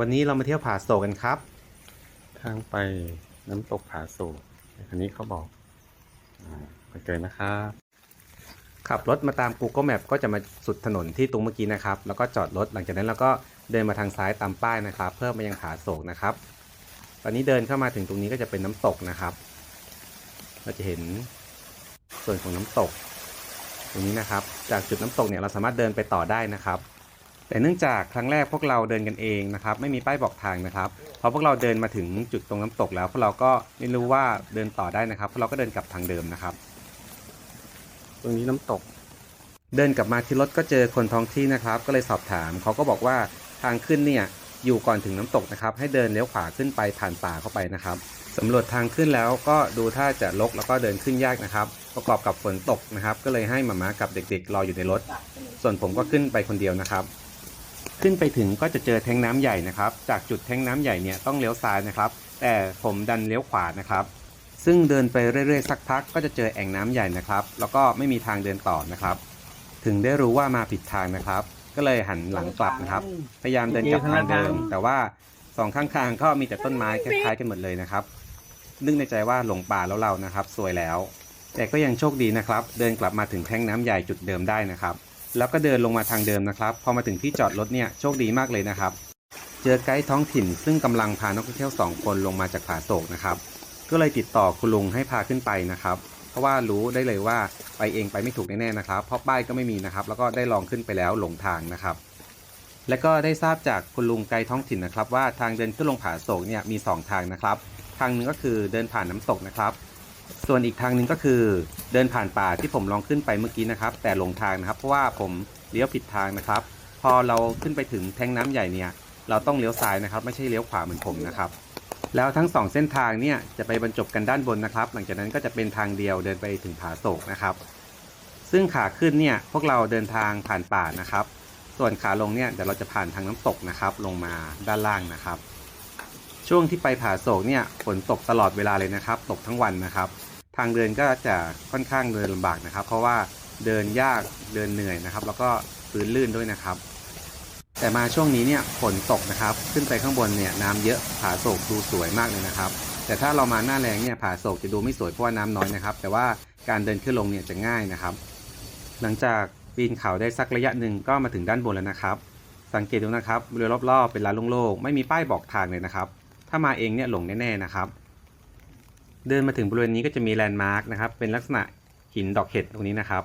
วันนี้เรามาเที่ยวผาโศกกันครับ ทางไปน้ำตกผาโศกอันนี้เขาบอกอ่าไปเจอนะครับขับรถมาตาม Google Map ก็จะมาสุดถนนที่ตรงเมื่อกี้นะครับ แล้วก็จอดรถหลังจากนั้นเราก็เดินมาทางซ้ายตามป้ายนะครับ เพื่อมายังผาโศกนะครับ ตอนนี้เดินเข้ามาถึงตรงนี้ก็จะเป็นน้ำตกนะครับเราจะเห็นส่วนของน้ำตก ตรงนี้นะครับ จากจุดน้ำตกเนี่ยเราสามารถเดินไปต่อได้นะครับ แต่เนื่องจากครั้งแรกพวกเราเดินกันเองนะครับ ไม่มีป้ายบอกทางนะครับพอพวกเราเดินมาถึงจุดตรงน้ำตกแล้ว พวกเราก็ไม่รู้ว่าเดินต่อได้นะครับ พวกเราก็เดินกลับทางเดิมนะครับ ตรงนี้น้ำตก เดินกลับมาที่รถก็เจอคนท้องที่นะครับ ก็เลยสอบถามเขาก็บอกว่าทางขึ้นเนี่ยอยู่ก่อนถึงน้ำตกนะครับ ให้เดินเลี้ยวขวาขึ้นไปผ่านป่าเข้าไปนะครับสำรวจทางขึ้นแล้วก็ดูท่าจะลกแล้วก็เดินขึ้นยากนะครับ ประกอบกับฝนตกนะครับ ก็เลยให้หมาม้ากับเด็กๆ รออยู่ในรถ ส่วนผมก็ขึ้นไปคนเดียวนะครับ ขึ้นไปถึงก็จะเจอแท้งน้ำใหญ่นะครับ จากจุดแท้งน้ำใหญ่เนี่ยต้องเลี้ยวซ้ายนะครับ แต่ผมดันเลี้ยวขวานะครับ ซึ่งเดินไปเรื่อยๆสักพักก็จะเจอแอ่งน้ำใหญ่นะครับ แล้วก็ไม่มีทางเดินต่อนะครับ ถึงได้รู้ว่ามาผิดทางนะครับ ก็เลยหันหลังกลับนะครับ พยายามเดินกลับทางเดิม แต่ว่าสองข้างทางก็มีแต่ต้นไม้คล้ายๆกันหมดเลยนะครับนึกในใจว่าหลงป่าแล้วเรานะครับ สวยแล้ว แต่ก็ยังโชคดีนะครับ เดินกลับมาถึงแท่งน้ำใหญ่จุดเดิมได้นะครับ แล้วก็เดินลงมาทางเดิมนะครับ พอมาถึงที่จอดรถเนี่ยโชคดีมากเลยนะครับ เจอไกด์ท้องถิ่น ซึ่งกำลังพานักท่องเที่ยวสองคนลงมาจากผาโศกนะครับ ก็เลยติดต่อคุณลุงให้พาขึ้นไปนะครับ เพราะว่ารู้ได้เลยว่าไปเองไปไม่ถูกแน่ๆนะครับ เพราะป้ายก็ไม่มีนะครับ แล้วก็ได้ลองขึ้นไปแล้วหลงทางนะครับ และก็ได้ทราบจากคุณลุงไกด์ท้องถิ่นนะครับ ว่าทางเดินขึ้นลงผาโศกเนี่ยมี 2 ทางนะครับ ทางหนึงก็คือเดินผ่านน้ำตกนะครับ ส่วนอีกทางหนึ่งก็คือเดินผ่านป่าที่ผมลองขึ้นไปเมื่อกี้นะครับ แต่หลงทางนะครับ เพราะว่าผมเลี้ยวผิดทางนะครับ พอเราขึ้นไปถึงแท้งน้ำใหญ่เนี่ย เราต้องเลี้ยวซ้ายนะครับ ไม่ใช่เลี้ยวขวาเหมือนผมนะครับ แล้วทั้งสองเส้นทางเนี่ยจะไปบรรจบกันด้านบนนะครับ หลังจากนั้นก็จะเป็นทางเดียวเดินไปถึงผาโศกนะครับ ซึ่งขาขึ้นเนี่ยพวกเราเดินทางผ่านป่านะครับ ส่วนขาลงเนี่ยเดี๋ยวเราจะผ่านทางน้ำตกนะครับ ลงมาด้านล่างนะครับ ช่วงที่ไปผาโศกเนี่ยฝนตกตลอดเวลาเลยนะครับ ตกทั้งวันนะครับ ทางเดินก็จะค่อนข้างเดินลำบากนะครับ เพราะว่าเดินยากเดินเหนื่อยนะครับ แล้วก็พื้นลื่นด้วยนะครับ แต่มาช่วงนี้เนี่ยฝนตกนะครับ ขึ้นไปข้างบนเนี่ยน้ำเยอะผาโศกดูสวยมากเลยนะครับ แต่ถ้าเรามาหน้าแรงเนี่ยผาโศกจะดูไม่สวยเพราะว่าน้ำน้อยนะครับ แต่ว่าการเดินขึ้นลงเนี่ยจะง่ายนะครับ หลังจากปีนเขาได้สักระยะหนึ่งก็มาถึงด้านบนแล้วนะครับ สังเกตดูนะครับบริเวณรอบๆเป็นลานโล่งๆไม่มีป้ายบอกทางเลยนะครับ ถ้ามาเองเนี่ยหลงแน่ๆนะครับ เดินมาถึงบริเวณนี้ก็จะมีแลนด์มาร์กนะครับ เป็นลักษณะหินดอกเห็ดตรงนี้นะครับ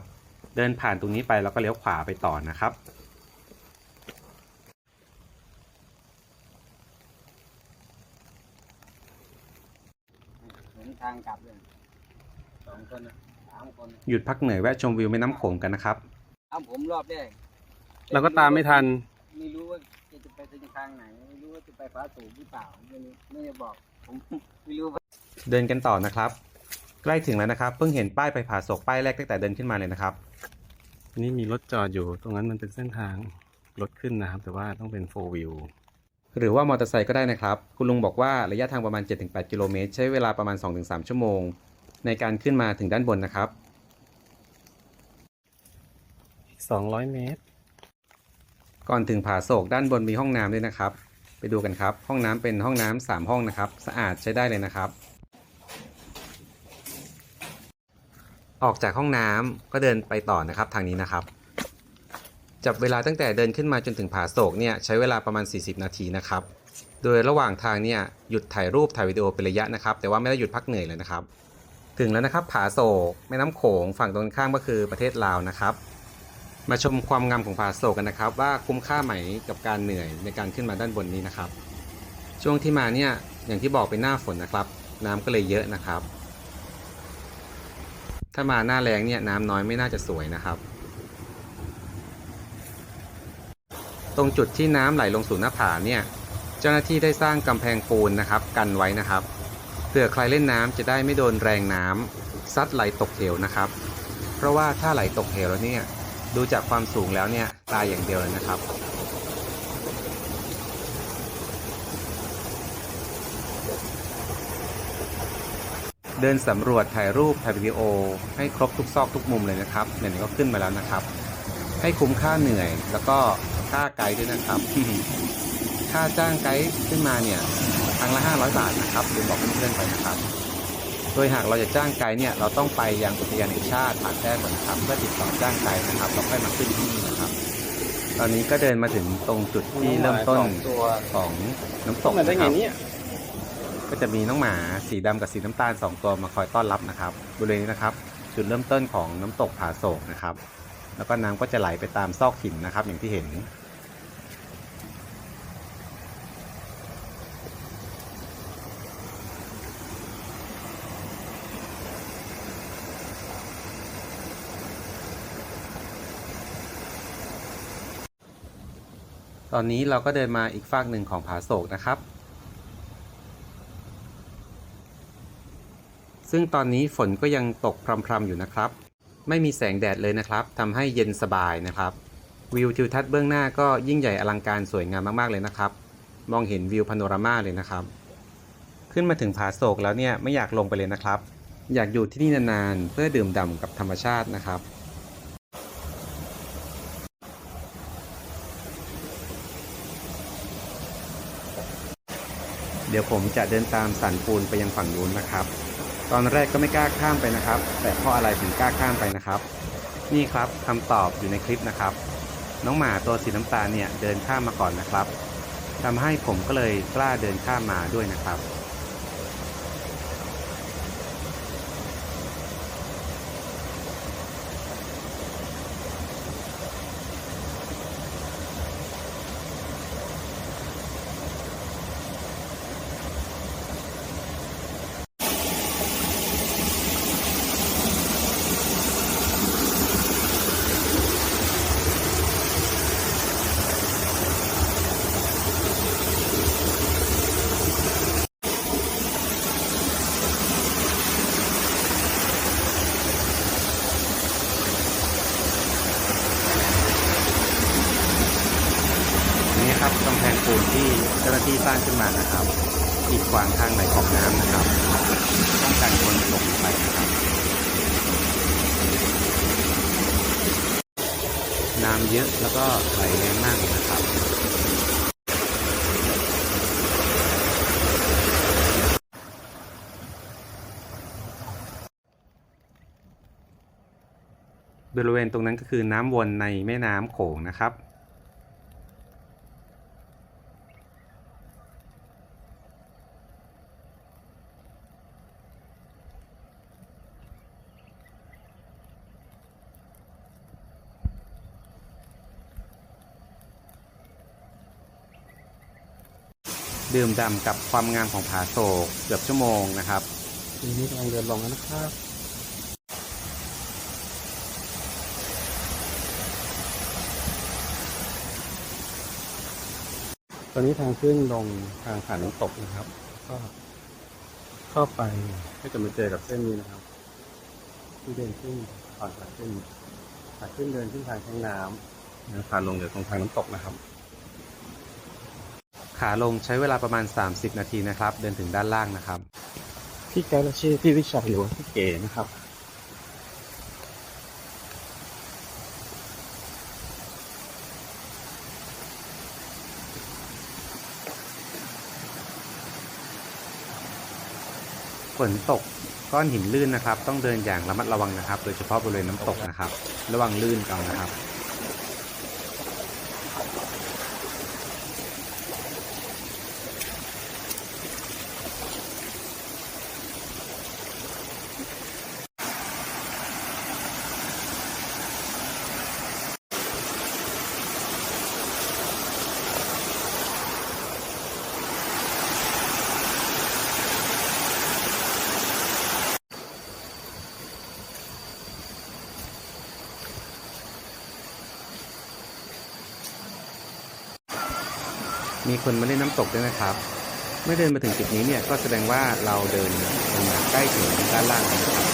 เดินผ่านตรงนี้ไปแล้วก็เลี้ยวขวาไปต่อนะครับหนทางกลับเลยสองคนน่ะสามคนน่ะหยุดพักเหนื่อยแวะชมวิวแม่น้ำโขงกันนะครับ เอาผมรอบแรกเราก็ตามไม่ทัน ไม่รู้ว่าจะจะไปทางไหน ไม่รู้ว่าจะไปฟ้าสูงหรือเปล่าไม่รู้ไม่ได้บอก ผมไม่รู้ว่าเดินกันต่อนะครับ ใกล้ถึงแล้วนะครับ เพิ่งเห็นป้ายไปผาโศกป้ายแรกตั้งแต่เดินขึ้นมาเลยนะครับนี่มีรถจอดอยู่ตรงนั้นมันเป็นเส้นทางรถขึ้นนะครับ แต่ว่าต้องเป็น4 wheel หรือว่ามอเตอร์ไซค์ก็ได้นะครับ คุณลุงบอกว่าระยะทางประมาณ 7-8 กิโลเมตร ใช้เวลาประมาณ 2-3 ชั่วโมง ในการขึ้นมาถึงด้านบนนะครับ 200 เมตร ก่อนถึงผาโศกด้านบนมีห้องน้ำด้วยนะครับ ไปดูกันครับ ห้องน้ำเป็นห้องน้ำสามห้องนะครับ สะอาดใช้ได้เลยนะครับ ออกจากห้องน้ำก็เดินไปต่อนะครับ ทางนี้นะครับ จับเวลาตั้งแต่เดินขึ้นมาจนถึงผาโศกเนี่ยใช้เวลาประมาณ 40 นาทีนะครับ โดยระหว่างทางเนี่ยหยุดถ่ายรูปถ่ายวิดีโอเป็นระยะนะครับ แต่ว่าไม่ได้หยุดพักเหนื่อยเลยนะครับ ถึงแล้วนะครับ ผาโศกแม่น้ำโขงฝั่งตรงข้ามก็คือประเทศลาวนะครับ มาชมความงามของผาโศกกันนะครับ ว่าคุ้มค่าไหมกับการเหนื่อยในการขึ้นมาด้านบนนี้นะครับ ช่วงที่มาเนี่ยอย่างที่บอกเป็นหน้าฝนนะครับ น้ำก็เลยเยอะนะครับ ถ้ามาหน้าแรงเนี่ยน้ำน้อยไม่น่าจะสวยนะครับ ตรงจุดที่น้ำไหลลงสู่หน้าผาเนี่ยเจ้าหน้าที่ได้สร้างกำแพงปูนนะครับ กันไว้นะครับเผื่อใครเล่นน้ำจะได้ไม่โดนแรงน้ำซัดไหลตกเหวนะครับ เพราะว่าถ้าไหลตกเหวแล้วเนี่ย ดูจากความสูงแล้วเนี่ยตายอย่างเดียวเลยนะครับ เดินสำรวจถ่ายรูปถ่ายวิดีโอ ให้ครบทุกซอกทุกมุมเลยนะครับไหนๆก็ขึ้นมาแล้วนะครับ ให้คุ้มค่าเหนื่อย แล้วก็ค่าไกด์ด้วยนะครับ ค่าจ้างไกด์ขึ้นมาเนี่ยครั้งละ500 บาทนะครับลืมบอกเพื่อนๆไปนะครับ ดยหากเราจะจ้างไกด์เนี่ยเราต้องไปยังอุทยานแห่งชาติผาแต้ก่อนนะครับเพื่อติดต่อจ้างไกด์นะครับแล้วค่อยมาขึ้นที่นี่นะครับ ตอนนี้ก็เดินมาถึงตรงจุดที่เริ่มต้นสองตัวของน้ำตตกกมาได้นะคไงรับเนี่ยก็จะมีน้องหมาสีดำกับสีน้ำตาลสองตัวมาคอยต้อนรับนะครับบริเวณนี้นะครับ จุดเริ่มต้นของน้ำตกผาโศกนะครับ แล้วก็น้ำก็จะไหลไปตามซอกหินนะครับ อย่างที่เห็น ตอนนี้เราก็เดินมาอีกฝากหนึ่งของผาโศกนะครับ ซึ่งตอนนี้ฝนก็ยังตกพรำๆอยู่นะครับ ไม่มีแสงแดดเลยนะครับทำให้เย็นสบายนะครับ วิวทิวทัศน์เบื้องหน้าก็ยิ่งใหญ่อลังการสวยงามมากๆเลยนะครับ มองเห็นวิวพาโนรามาเลยนะครับ ขึ้นมาถึงผาโศกแล้วเนี่ยไม่อยากลงไปเลยนะครับ อยากอยู่ที่นี่นานๆเพื่อดื่มด่ำกับธรรมชาตินะครับ เดี๋ยวผมจะเดินตามสันปูนไปยังฝั่งนู้นนะครับ ตอนแรกก็ไม่กล้าข้ามไปนะครับ แต่เพราะอะไรถึงกล้าข้ามไปนะครับ นี่ครับคำตอบอยู่ในคลิปนะครับ น้องหมาตัวสีน้ำตาลเนี่ยเดินข้ามมาก่อนนะครับทำให้ผมก็เลยกล้าเดินข้ามมาด้วยนะครับ นี่ครับกำแพงปูนที่เจ้าหน้าที่สร้างขึ้นมานะครับกีดขวางทางไหลของน้ำนะครับป้องกันคนตกลงไปนะครับ น้ำเยอะแล้วก็ไหลแรงมากนะครับบริเวณตรงนั้นก็คือน้ำวนในแม่น้ำโขงนะครับ ดื่มด่ำกับความงามของผาโศกเกือบชั่วโมงนะครับทีนี้กำลังเดินลงแล้วนะครับตอนนี้ทางขึ้นลงทางผ่านน้ำตกนะครับ ก็เข้าไปก็จะมาเจอกับเส้นนี้นะครับ ที่เดินขึ้นผ่านขาขึ้นขาขึ้นเดินขึ้นทางแท้งน้ำผ่านลงเดี๋ยวตรงทางน้ำตกนะครับ ขาลงใช้เวลาประมาณ 30 นาทีนะครับ เดินถึงด้านล่างนะครับ พี่ไกด์เราชื่อพี่วิชัยหรือว่าพี่เก๋นะครับ ฝนตกก้อนหินลื่นนะครับ ต้องเดินอย่างระมัดระวังนะครับ โดยเฉพาะบริเวณน้ำตกนะครับ ระวังลื่นเอานะครับ มีคนมาเล่นน้ำตกด้วยนะครับ เมื่อเดินมาถึงจุดนี้เนี่ยก็แสดงว่าเราเดินลงมาใกล้ถึงด้านล่างนะครับ